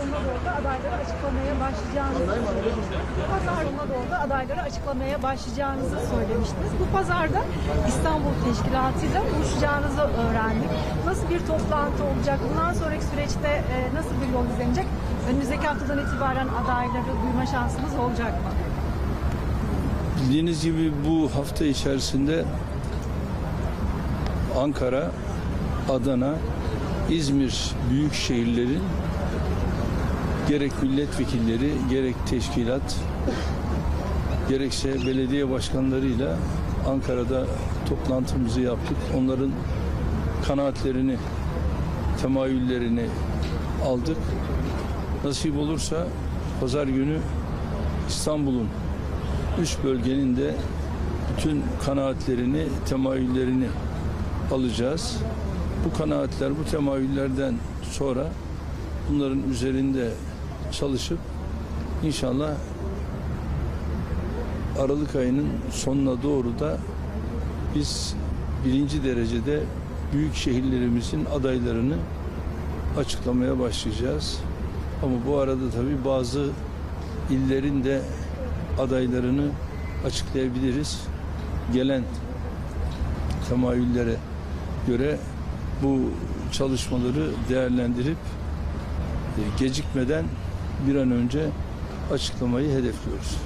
sonuna doğru da adayları açıklamaya başlayacağınızı pazar sonuna doğru da adayları açıklamaya başlayacağınızı söylemiştiniz. Bu pazarda İstanbul Teşkilatı'yla buluşacağınızı öğrendik. Nasıl bir toplantı olacak? Bundan sonraki süreçte e, nasıl bir yol izlenecek? Önümüzdeki haftadan itibaren adayları duyma şansımız olacak mı? Bildiğiniz gibi bu hafta içerisinde Ankara, Adana, İzmir büyük şehirlerin gerek milletvekilleri, gerek teşkilat, gerekse belediye başkanlarıyla Ankara'da toplantımızı yaptık. Onların kanaatlerini, temayüllerini aldık. Nasip olursa pazar günü İstanbul'un üç bölgenin de bütün kanaatlerini, temayüllerini alacağız. Bu kanaatler, bu temayüllerden sonra bunların üzerinde çalışıp inşallah Aralık ayının sonuna doğru da biz birinci derecede büyük şehirlerimizin adaylarını açıklamaya başlayacağız. Ama bu arada tabii bazı illerin de adaylarını açıklayabiliriz. Gelen temayüllere göre bu çalışmaları değerlendirip gecikmeden bir an önce açıklamayı hedefliyoruz.